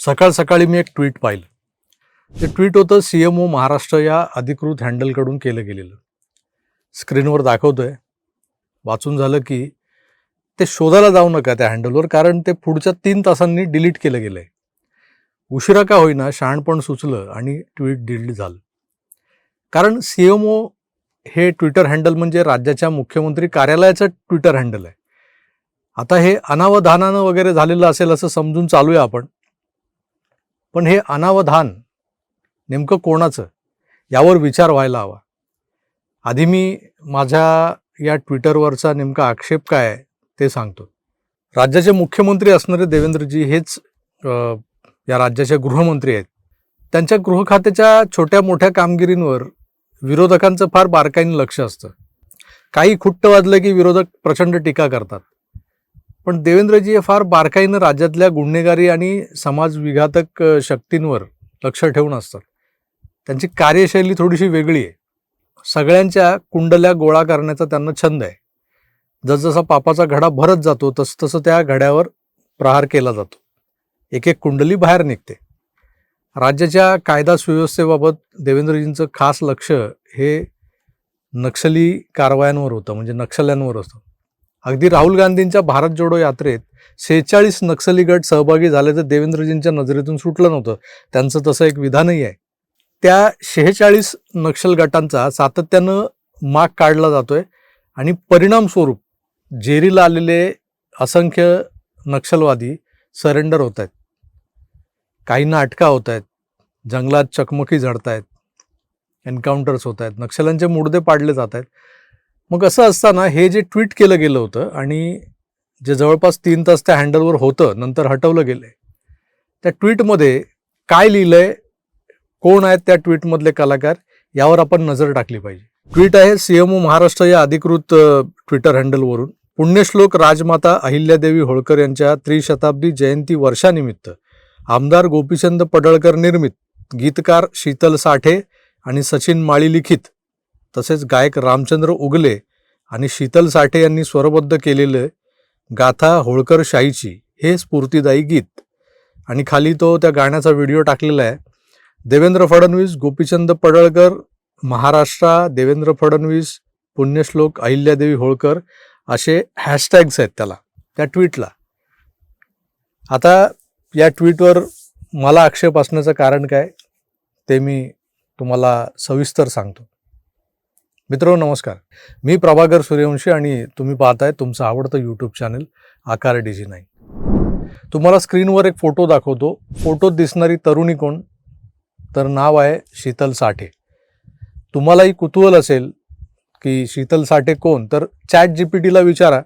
सकाळ सकाळी मी एक ट्विट पाहिलं. ते ट्विट होतं सी एम ओ महाराष्ट्र या अधिकृत हँडलकडून केलं गेलेलं. स्क्रीनवर दाखवतो आहे वाचून झालं की ते शोधायला जाऊ नका त्या हँडलवर कारण ते पुढच्या तीन तासांनी डिलीट केलं गेलं आहे उशिरा का होईना शहाणपण सुचलं आणि ट्विट डिलीट झालं. कारण सी एम ओ हे ट्विटर हँडल म्हणजे राज्याच्या मुख्यमंत्री कार्यालयाचं ट्विटर हँडल आहे. आता हे अनावधानानं वगैरे झालेलं असेल असं समजून चालूया आपण. पण हे अनावधान नेमकं कोणाचं? यावर विचार व्हायला हवा. आधी मी माझ्या या ट्विटरवरचा नेमका आक्षेप काय ते सांगतो. राज्याचे मुख्यमंत्री असणारे देवेंद्रजी हेच या राज्याचे गृहमंत्री आहेत. त्यांच्या गृह खात्याच्या छोट्या मोठ्या कामगिरींवर विरोधकांचं फार बारकाईनं लक्ष असतं. काही खुट्ट वाजलं की विरोधक प्रचंड टीका करतात. पण देवेंद्रजी हे फार बारकाईनं राज्यातल्या गुन्हेगारी आणि समाज विघातक शक्तींवर लक्ष ठेवून असतात. त्यांची कार्यशैली थोडीशी वेगळी आहे. सगळ्यांच्या कुंडल्या गोळा करण्याचा त्यांना छंद आहे. जसजसा पापाचा घडा भरत जातो तसं तसं त्या घड्यावर प्रहार केला जातो. एक एक कुंडली बाहेर निघते. राज्याच्या कायदा सुव्यवस्थेबाबत देवेंद्रजींचं खास लक्ष हे नक्षली कारवायांवर होतं म्हणजे नक्षल्यांवर होतं अगदी राहुल गांधींच्या भारत जोडो यात्रेत सेहेचाळीस नक्षली गट सहभागी झाल्याचं देवेंद्रजींच्या नजरेतून सुटलं नव्हतं. त्यांचं तसं एक विधानही आहे. त्या शेहेचाळीस नक्षल गटांचा सातत्यानं माग काढला जातोय आणि परिणामस्वरूप जेरीला आलेले असंख्य नक्षलवादी सरेंडर होत आहेत. काहींना अटका होत आहेत. जंगलात चकमकी झडत आहेत एन्काउंटर्स होत आहेत. नक्षल्यांचे मुडदे पाडले जात आहेत. मग असं असताना हे जे ट्विट केलं गेलं होतं आणि जे जवळपास तीन तास त्या हँडलवर होतं नंतर हटवलं गेलंय त्या ट्विटमध्ये काय लिहिलंय कोण आहेत त्या ट्विटमधले कलाकार यावर आपण नजर टाकली पाहिजे. ट्विट आहे सीएमओ महाराष्ट्र या अधिकृत ट्विटर हँडलवरून पुण्यश्लोक राजमाता अहिल्यादेवी होळकर यांच्या त्रिशताब्दी जयंती वर्षानिमित्त आमदार गोपीचंद पडळकर निर्मित गीतकार शीतल साठे आणि सचिन माळी लिखित तसेच गायक रामचंद्र उगले आणि शीतल साठे यांनी स्वरबद्ध केलेलं गाथा होळकर शाहीची हे स्फूर्तिदायी गीत. आणि खाली तो त्या गाण्याचा व्हिडिओ टाकलेला आहे. देवेंद्र फडणवीस गोपीचंद पडळकर महाराष्ट्रा देवेंद्र फडणवीस पुण्यश्लोक अहिल्यादेवी होळकर असे हॅशटॅग्स आहेत त्याला त्या ट्विटला. आता या ट्विटवर मला आक्षेप असण्याचं कारण काय ते मी तुम्हाला सविस्तर सांगतो. मित्र नमस्कार। मी प्रभाकर सूर्यवंशी आणि तुम्ही पाहताय तुमचं आवडतं यूट्यूब चॅनल आकार डिजी नाही तुम्हाला स्क्रीनवर एक फोटो दाखवतो. फोटोत दिसणारी तरुणी कोण? तर नाव आहे शीतल साठे. तुम्हालाही कुतूहल असेल की शीतल साठे कोण? तर चॅट जी पी टीला विचारा.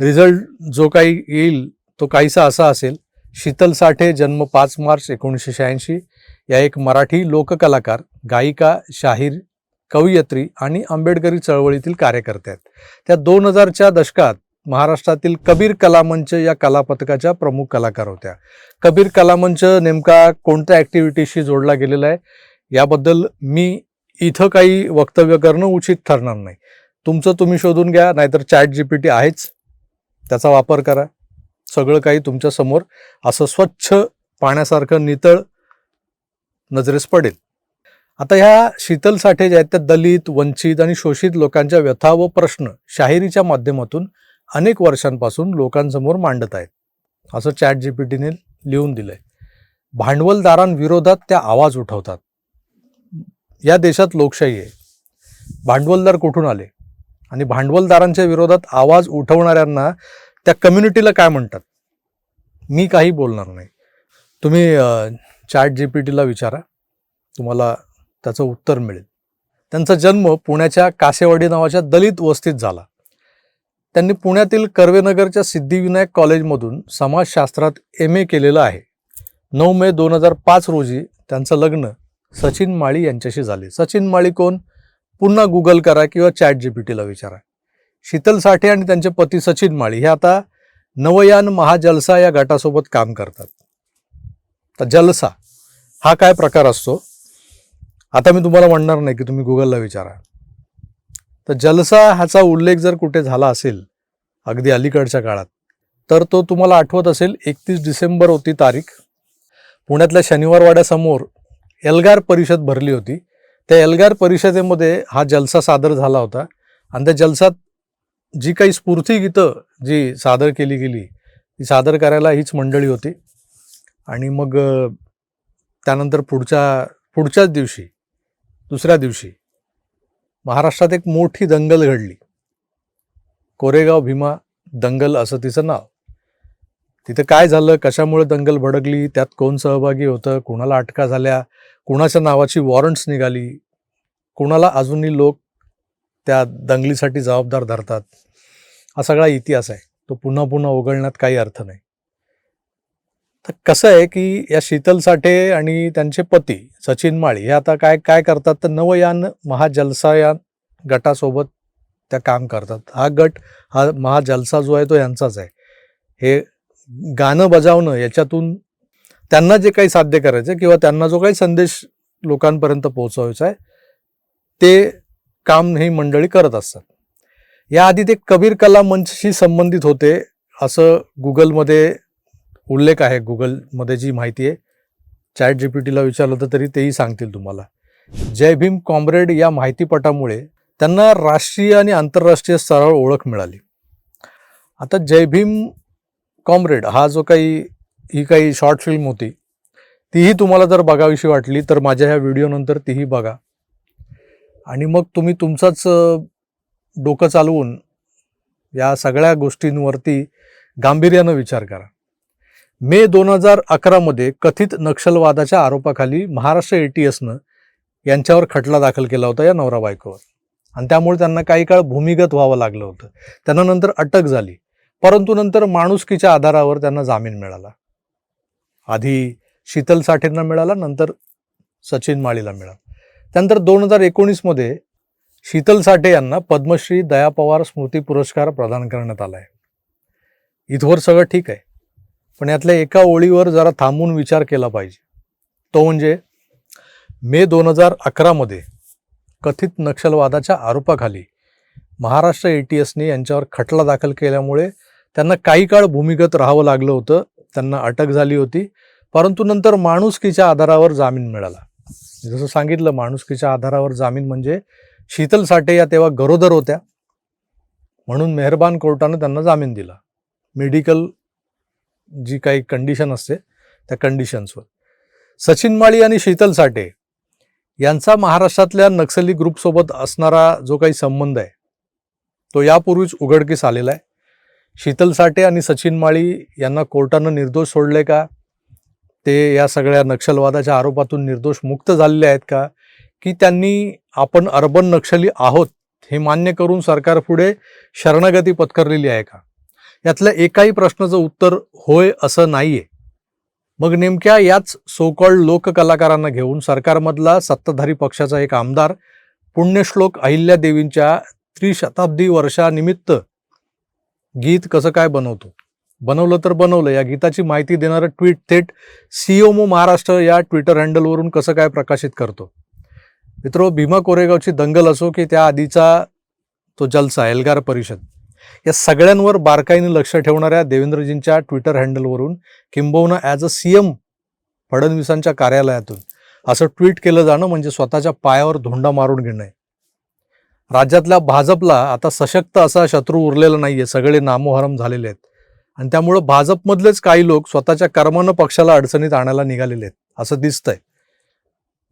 रिझल्ट जो काही येईल तो काहीसा असा असेल. शीतल साठे जन्म पाच मार्च एकोणीसशे शहाऐंशी. या एक मराठी लोककलाकार गायिका शाहीर कवयित्री आणि आंबेडकरी चळवळीतील कार्यकर्ते आहेत. त्या दोन हजारच्या दशकात महाराष्ट्रातील कबीर कलामंच या कलापथकाच्या प्रमुख कलाकार होत्या. कबीर कलामंच नेमका कोणत्या ॲक्टिव्हिटीशी जोडला गेलेला आहे? याबद्दल मी इथं काही वक्तव्य करणं उचित ठरणार नाही. तुमचं तुम्ही शोधून घ्या नाहीतर चॅट जी पी टी आहेच. त्याचा वापर करा. सगळं काही तुमच्यासमोर असं स्वच्छ पाण्यासारखं नितळ नजरेस पडेल. आता ह्या शीतल साठे ज्या आहेत त्या दलित वंचित आणि शोषित लोकांच्या व्यथा व प्रश्न शाहिरीच्या माध्यमातून अनेक वर्षांपासून लोकांसमोर मांडत आहेत. असं चॅट जी पी टीने लिहून दिलंय. भांडवलदारांविरोधात त्या आवाज उठवतात. या देशात लोकशाही आहे. भांडवलदार कुठून आले? आणि भांडवलदारांच्या विरोधात आवाज उठवणाऱ्यांना त्या कम्युनिटीला काय म्हणतात? मी काही बोलणार नाही. तुम्ही चॅट जी पी टीला विचारा. तुम्हाला त्याचं उत्तर मिळेल. त्यांचा जन्म पुण्याच्या कासेवाडी नावाच्या दलित वस्तीत झाला. त्यांनी पुण्यातील कर्वेनगरच्या सिद्धिविनायक कॉलेजमधून समाजशास्त्रात एम ए केलेलं आहे. नऊ मे दोन हजार पाच रोजी त्यांचं लग्न सचिन माळी यांच्याशी झाले. सचिन माळी कोण? पुन्हा गुगल करा किंवा चॅट जी पी टीला विचारा. शीतल साठे आणि त्यांचे पती सचिन माळी हे आता नवयान महाजलसा या गटासोबत काम करतात. तर जलसा हा काय प्रकार असतो? आता मी तुम्हाला म्हणणार नाही की तुम्ही गुगलला विचारा. तर जलसा ह्याचा उल्लेख जर कुठे झाला असेल अगदी अलीकडच्या काळात तर तो तुम्हाला आठवत असेल एकतीस डिसेंबर होती तारीख. पुण्यातल्या शनिवारवाड्यासमोर एल्गार परिषद भरली होती. त्या एल्गार परिषदेमध्ये हा जलसा सादर झाला होता. आणि त्या जलसात जी काही स्फूर्ती गीतं जी सादर केली गेली ती सादर करायला हीच मंडळी होती. आणि मग त्यानंतर पुढच्या पुढच्याच दिवशी दुसऱ्या दिवशी महाराष्ट्रात एक मोठी दंगल घडली. कोरेगाव भीमा दंगल असं तिचं नाव. तिथं काय झालं कशामुळे दंगल भडकली त्यात कोण सहभागी होतं कोणाला अटका झाल्या कोणाच्या नावाची वॉरंट्स निघाली कोणाला अजूनही लोक त्या दंगलीसाठी जबाबदार धरतात हा सगळा इतिहास आहे. तो पुन्हा पुन्हा उघडण्यात काही अर्थ नाही. तर कसं आहे की या शीतल साठे आणि त्यांचे पती सचिन माळी हे आता काय काय करतात? तर नवयान महाजलसायान गटासोबत त्या काम करतात. हा गट हा महाजलसा जो आहे तो यांचाच आहे. हे गाणं बजावणं याच्यातून त्यांना जे काही साध्य करायचं आहे किंवा त्यांना जो काही संदेश लोकांपर्यंत पोहोचवायचा आहे ते काम ही मंडळी करत असतात. याआधी ते कबीर कला मंचशी संबंधित होते असं गुगलमध्ये उल्लेख आहे गुगलमध्ये जी माहिती आहे. चॅट जी पी टीला विचारलं तर तरी तेही सांगतील तुम्हाला. जय भीम कॉम्रेड या माहितीपटामुळे त्यांना राष्ट्रीय आणि आंतरराष्ट्रीय स्तरावर ओळख मिळाली. आता जय भीम कॉम्रेड हा जो काही ही काही शॉर्ट फिल्म होती तीही तुम्हाला जर बघावीशी वाटली तर माझ्या ह्या व्हिडिओनंतर तीही बघा. आणि मग तुम्ही तुमचाच डोकं चालवून या सगळ्या गोष्टींवरती गांभीर्यानं विचार करा. मे दोन हजार अकरामध्ये कथित नक्षलवादाच्या आरोपाखाली महाराष्ट्र ए टी एसनं यांच्यावर खटला दाखल केला होता या नवरा बायकोवर. आणि त्यामुळे त्यांना काही काळ भूमिगत व्हावं लागलं होतं. त्यांना नंतर अटक झाली. परंतु नंतर माणुसकीच्या आधारावर त्यांना जामीन मिळाला. आधी शीतल साठेंना मिळाला नंतर सचिन माळीला मिळाला. त्यानंतर दोन हजार एकोणीसमध्ये शीतल साठे यांना पद्मश्री दया पवार स्मृती पुरस्कार प्रदान करण्यात आला आहे इथवर सगळं ठीक आहे. पण यातल्या एका ओळीवर जरा थांबून विचार केला पाहिजे. तो म्हणजे मे दोन हजार अकरामध्ये कथित नक्षलवादाच्या आरोपाखाली महाराष्ट्र ए टी एसने यांच्यावर खटला दाखल केल्यामुळे त्यांना काही काळ भूमिगत राहावं लागलं होतं. त्यांना अटक झाली होती. परंतु नंतर माणुसकीच्या आधारावर जामीन मिळाला. जसं सांगितलं माणुसकीच्या आधारावर जामीन म्हणजे शीतल साठे या तेव्हा गरोदर होत्या. म्हणून मेहरबान कोर्टानं त्यांना जामीन दिला. मेडिकल जी काही कंडिशन असते त्या कंडिशन्सवर सचिन माळी आणि शीतल साठे यांचा महाराष्ट्रातल्या नक्सली ग्रुपसोबत असणारा जो काही संबंध आहे तो यापूर्वीच उघडकीस आलेला आहे. शीतल साठे आणि सचिन माळी यांना कोर्टानं निर्दोष सोडले का? ते या सगळ्या नक्षलवादाच्या आरोपातून निर्दोष मुक्त झालेले आहेत का? की त्यांनी आपण अर्बन नक्षली आहोत हे मान्य करून सरकारपुढे शरणागती पत्करलेली आहे का? यातल्या एकाही प्रश्नाचं उत्तर होय असं नाहीये. मग नेमक्या याच सोकॉल्ड लोककलाकारांना घेऊन सरकारमधला सत्ताधारी पक्षाचा एक आमदार पुण्यश्लोक अहिल्या देवींच्या त्रिशताब्दी वर्षानिमित्त गीत कसं काय बनवतो? बनवलं तर बनवलं. या गीताची माहिती देणारं ट्विट थेट सीओमो महाराष्ट्र या ट्विटर हँडलवरून कसं काय प्रकाशित करतो? मित्रो भीमा कोरेगावची दंगल असो की त्या आधीचा तो जलसा एल्गार परिषद. या सगळ्यांवर बारकाईने लक्ष ठेवणाऱ्या देवेंद्रजींच्या ट्विटर हँडलवरून किंबहुना ॲज अ सी एम फडणवीसांच्या कार्यालयातून असं ट्विट केलं जाणं म्हणजे स्वतःच्या पायावर धोंडा मारून घेणं राज्यातल्या भाजपला आता सशक्त असा शत्रू उरलेला नाहीये सगळे नामोहरम झालेले आहेत. आणि त्यामुळं भाजपमधलेच काही लोक स्वतःच्या कर्मानं पक्षाला अडचणीत आणायला निघालेले आहेत असं दिसतंय.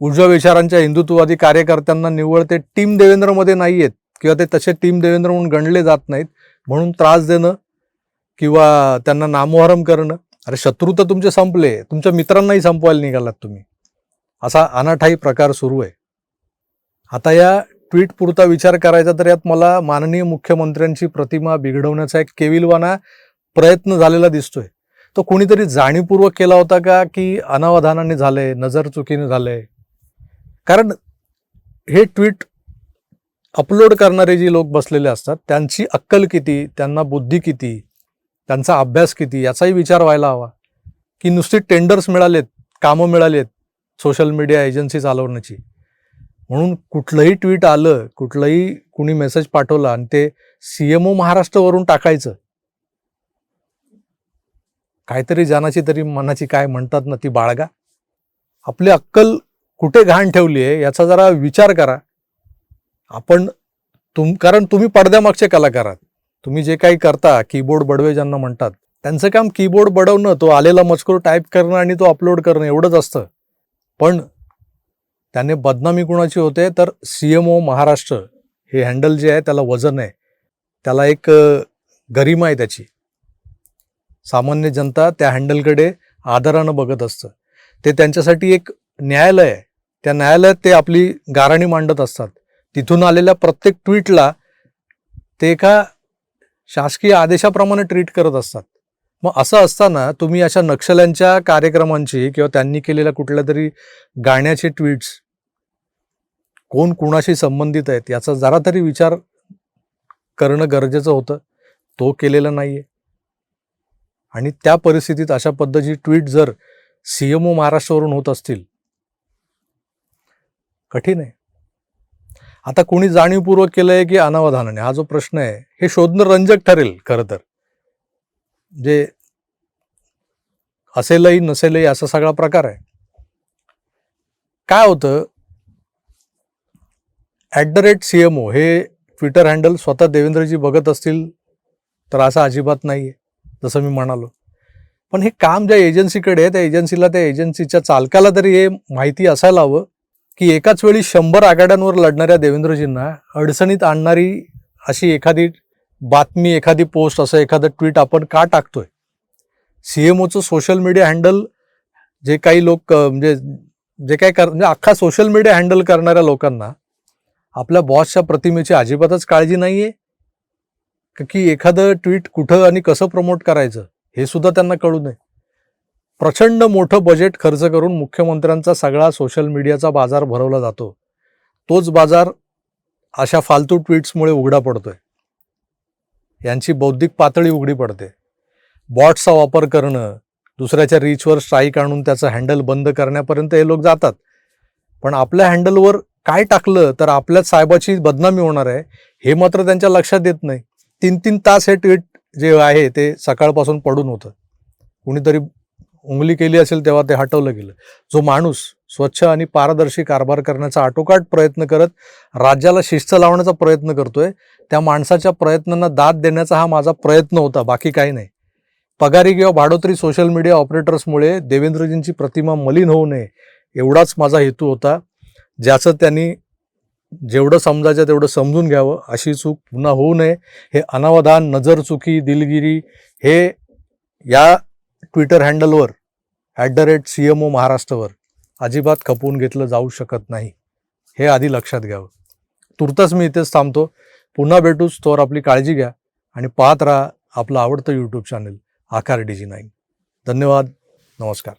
उजव्या विचारांच्या हिंदुत्ववादी कार्यकर्त्यांना निव्वळ ते टीम देवेंद्रमध्ये नाही आहेत किंवा ते तसे टीम देवेंद्र म्हणून गणले जात नाहीत म्हणून त्रास देणं किंवा त्यांना नामोहरम करणं. अरे शत्रू तर तुमचे संपले. तुमच्या मित्रांनाही संपवायला निघालात तुम्ही. असा अनाठाई प्रकार सुरू आहे. आता या ट्विट पुरता विचार करायचा तर यात मला माननीय मुख्यमंत्र्यांची प्रतिमा बिघडवण्याचा एक केविलवाना प्रयत्न झालेला दिसतोय. तो कोणीतरी जाणीवपूर्वक केला होता का की अनावधानाने झालंय नजर चुकीने झालंय? कारण हे ट्विट अपलोड करणारे जे लोक बसलेले असतात त्यांची अक्कल किती त्यांना बुद्धी किती त्यांचा अभ्यास किती याचाही विचार व्हायला हवा. की नुसती टेंडर्स मिळालेत कामं मिळालेत सोशल मीडिया एजन्सी चालवण्याची. म्हणून कुठलंही ट्विट आलं कुठलंही कुणी मेसेज पाठवला आणि ते सीएमओ महाराष्ट्रवरून टाकायचं. काहीतरी जाण्याची तरी मनाची काय म्हणतात ना ती बाळगा. आपली अक्कल कुठे घाण ठेवली आहे याचा जरा विचार करा. आपण तुम कारण तुम्ही पडद्यामागचे कलाकार आहात. तुम्ही जे काही करता कीबोर्ड बडवे ज्यांना म्हणतात त्यांचं काम कीबोर्ड बडवणं तो आलेला मजकूर टाईप करणं आणि तो अपलोड करणं एवढंच असतं. पण त्याने बदनामी कुणाची होते तर सी एम ओ महाराष्ट्र हे हँडल जे आहे त्याला वजन आहे. त्याला एक गरिमा आहे त्याची. सामान्य जनता त्या हँडलकडे आदरानं बघत असतं. ते त्यांच्यासाठी एक न्यायालय आहे. त्या न्यायालयात ते आपली गाराणी मांडत असतात. तिथून आलेल्या प्रत्येक ट्विटला ते एका शासकीय आदेशाप्रमाणे ट्रीट करत असतात. मग असं असताना तुम्ही अशा नक्षल्यांच्या कार्यक्रमांची किंवा त्यांनी केलेल्या कुठल्या तरी गाण्याचे ट्विट्स कोण कुणाशी संबंधित आहेत याचा जरा तरी विचार करणं गरजेचं होतं. तो केलेला नाही आहे आणि त्या परिस्थितीत अशा पद्धतीची ट्विट जर सीएमओ महाराष्ट्रावरून होत असतील कठीण आहे. आता कोणी जाणीवपूर्वक केलंय की अनावधानाने? हा जो प्रश्न आहे हे शोधणं रंजक ठरेल खरं तर. जे असेलही नसेलही असा सगळा प्रकार आहे. काय होतं? At the rate C M O हे ट्विटर हँडल स्वतः देवेंद्रजी बघत असतील तर असं अजिबात नाही आहे जसं मी म्हणालो. पण हे काम ज्या एजन्सीकडे आहे त्या एजन्सीला त्या एजन्सीच्या चालकाला तरी हे माहिती असायला हवं. की एकाच वेळी शंभर आघाड्यांवर लढणाऱ्या देवेंद्रजींना अडचणीत आणणारी अशी एखादी बातमी एखादी पोस्ट असं एखादं ट्विट आपण का टाकतोय? सी एम ओचं सोशल मीडिया हँडल जे काही लोक म्हणजे जे काही कर म्हणजे अख्खा सोशल मीडिया हँडल करणाऱ्या लोकांना आपल्या बॉसच्या प्रतिमेची अजिबातच काळजी नाही आहे की एखादं ट्विट कुठं आणि कसं प्रमोट करायचं? हे सुद्धा त्यांना कळू नये. प्रचंड मोठं बजेट खर्च करून मुख्यमंत्र्यांचा सगळा सोशल मीडियाचा बाजार भरवला जातो. तोच बाजार अशा फालतू ट्विट्समुळे उघडा पडतोय. यांची बौद्धिक पातळी उघडी पडते. बॉट्सचा वापर करणं दुसऱ्याच्या रीचवर स्ट्राईक आणून त्याचं हँडल बंद करण्यापर्यंत हे लोक जातात. पण आपल्या हँडलवर काय टाकलं तर आपल्याच साहेबाची बदनामी होणार आहे हे मात्र त्यांच्या लक्षात येत नाही. तीन तीन तास हे ट्विट जे आहे ते सकाळपासून पडून होतं. कुणीतरी उंगली केली असेल तेव्हा ते हटवलं गेलं. जो माणूस स्वच्छ आणि पारदर्शी कारभार करण्याचा आटोकाट प्रयत्न करत राज्याला शिस्त लावण्याचा प्रयत्न करतोय त्या माणसाच्या प्रयत्नांना दाद देण्याचा हा माझा प्रयत्न होता बाकी काही नाही. पगारी किंवा भाडोत्री सोशल मीडिया ऑपरेटर्समुळे देवेंद्रजींची प्रतिमा मलिन होऊ नये एवढाच माझा हेतू होता ज्याचं त्यांनी जेवढं समजायचं तेवढं समजून घ्यावं अशी चूक पुन्हा होऊ नये हे अनावधान नजर चुकी दिलगिरी हे या ट्विटर हँडलवर at the rate C M O महाराष्ट्रवर अजिबात खपवून घेतलं जाऊ शकत नाही. हे आधी लक्षात घ्यावं. तुर्तास मी इथेच थांबतो. पुन्हा भेटूच तोवर आपली काळजी घ्या आणि पाहत राहा आपलं आवडतं YouTube channel Aakar D G nine धन्यवाद. नमस्कार.